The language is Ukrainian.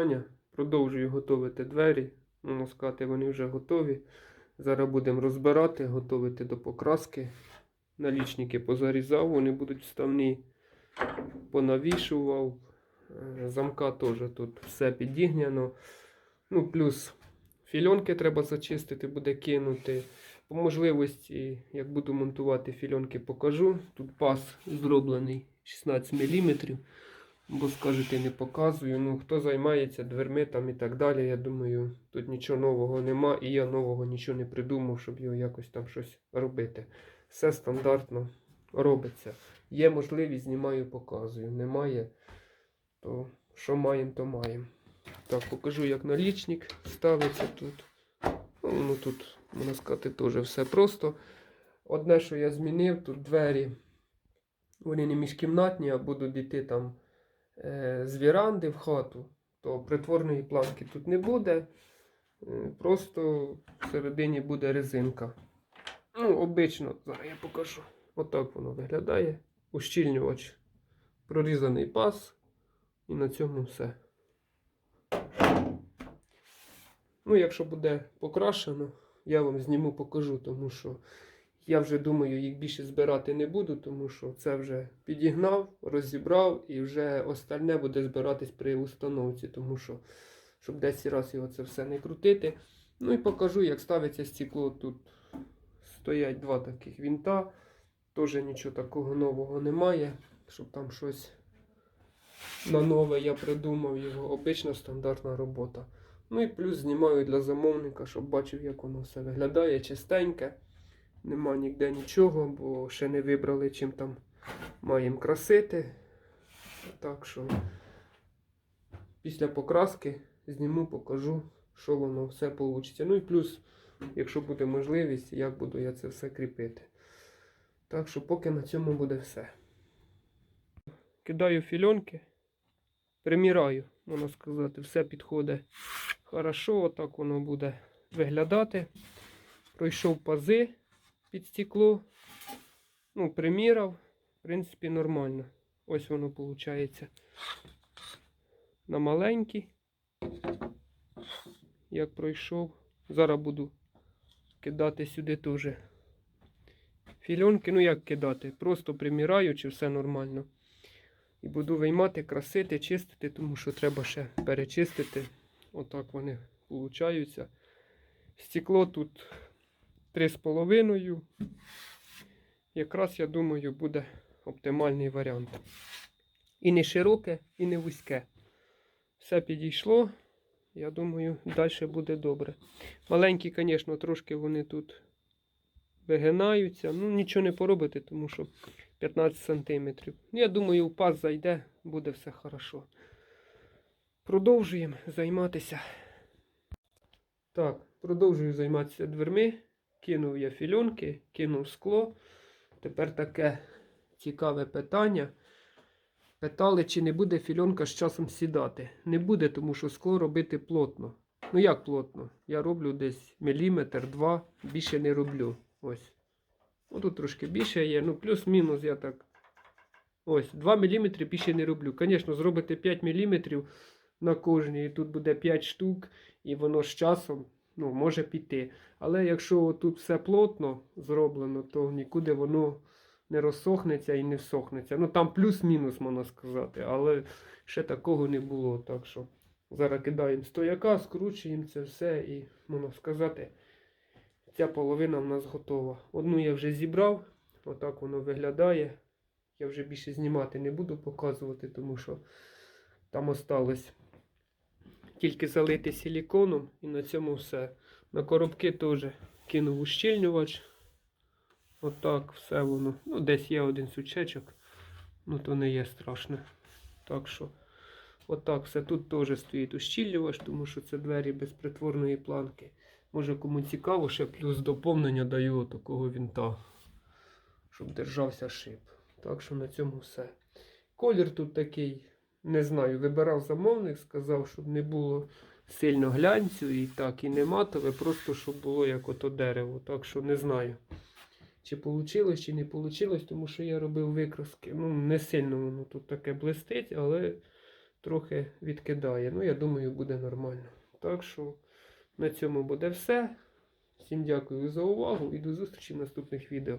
питання. Продовжую готувати двері. Можна сказати, вони вже готові. Зараз будемо розбирати, готувати до покраски. Налічники позарізав, вони будуть вставні. Понавішував. Е, Замка теж тут все підігняно. Ну, плюс фільонки треба зачистити, буде кинути. По можливості, як буду монтувати фільонки, покажу. Тут пас зроблений 16 мм. Бо скажете, не показую. Ну, хто займається дверми там і так далі, я думаю, тут нічого нового нема, і я нового нічого не придумав, щоб його якось там щось робити. Все стандартно робиться. Є можливість, знімаю, показую. Немає, то що маємо, то маємо. Так, покажу, як налічник ставиться тут. Ну, тут, можна сказати, теж все просто. Одне, що я змінив, тут двері, вони не міжкімнатні, а будуть йти там з віранди в хату, то притворної планки тут не буде. Е, Просто всередині буде резинка. Ну, обично, зараз я покажу. Отак воно виглядає. Ущільнювач. Прорізаний пас. І на цьому все. Ну, якщо буде покрашено, я вам зніму покажу, тому що я вже думаю, їх більше збирати не буду, тому що це вже підігнав, розібрав і вже остальне буде збиратись при установці, тому що, щоб 10 разів його це все не крутити. Ну і покажу, як ставиться стекло. Тут стоять два таких вінта. Теж нічого такого нового немає, щоб там щось на нове я придумав його. Обична стандартна робота. Ну і плюс знімаю для замовника, щоб бачив, як воно все виглядає, чистеньке. Нема ніде нічого, бо ще не вибрали, чим там маємо красити. Так що після покраски зніму, покажу, що воно все вийде. Ну і плюс, якщо буде можливість, як буду я це все кріпити. Так що поки на цьому буде все. Кидаю фільонки, приміраю, можна сказати, все підходить хорошо, отак воно буде виглядати. Пройшов пази під стекло. Ну, приміряв. В принципі, нормально. Ось воно виходить. На маленький. Як пройшов. Зараз буду кидати сюди теж фільонки. Ну як кидати? Просто приміряю, чи все нормально. І буду виймати, красити, чистити, тому що треба ще перечистити. Отак вони получаються. Стекло тут 3,5. Якраз, я думаю, буде оптимальний варіант. І не широке, і не вузьке. Все підійшло. Я думаю, далі буде добре. Маленькі, звісно, трошки вони тут вигинаються. Ну, нічого не поробити, тому що 15 см. Я думаю, у паз зайде, буде все хорошо. Продовжуємо займатися. Так, продовжую займатися дверми. Кинув я фільонки, кинув скло. Тепер таке цікаве питання. Питали, чи не буде фільонка з часом сідати. Не буде, тому що скло робити плотно. Ну як плотно? Я роблю десь міліметр, два, більше не роблю. Ось. Ну, тут трошки більше є. Ну, плюс-мінус я так. Ось, 2 мм більше не роблю. Звісно, зробити 5 мм на кожній, і тут буде 5 штук, і воно з часом ну, може піти. Але якщо тут все плотно зроблено, то нікуди воно не розсохнеться і не всохнеться. Ну там плюс-мінус, можна сказати, але ще такого не було. Так що зараз кидаємо стояка, скручуємо це все і, можна сказати, ця половина в нас готова. Одну я вже зібрав, отак воно виглядає. Я вже більше знімати не буду показувати, тому що там осталось тільки залити силіконом і на цьому все. На коробки теж кинув ущільнювач. Отак все воно. Ну, десь є один сучечок, ну то не є страшно. Так що, отак все. Тут теж стоїть ущільнювач, тому що це двері без притворної планки. Може кому цікаво, ще плюс доповнення даю такого вінта, щоб держався шип. Так що на цьому все. Колір тут такий, не знаю, вибирав замовник, сказав, щоб не було сильно глянцю і так, і не матове, просто щоб було як ото дерево. Так що не знаю, чи вийшло, чи не вийшло, тому що я робив викраски. Ну, не сильно воно тут таке блистить, але трохи відкидає. Ну, я думаю, буде нормально. Так що на цьому буде все. Всім дякую за увагу і до зустрічі в наступних відео.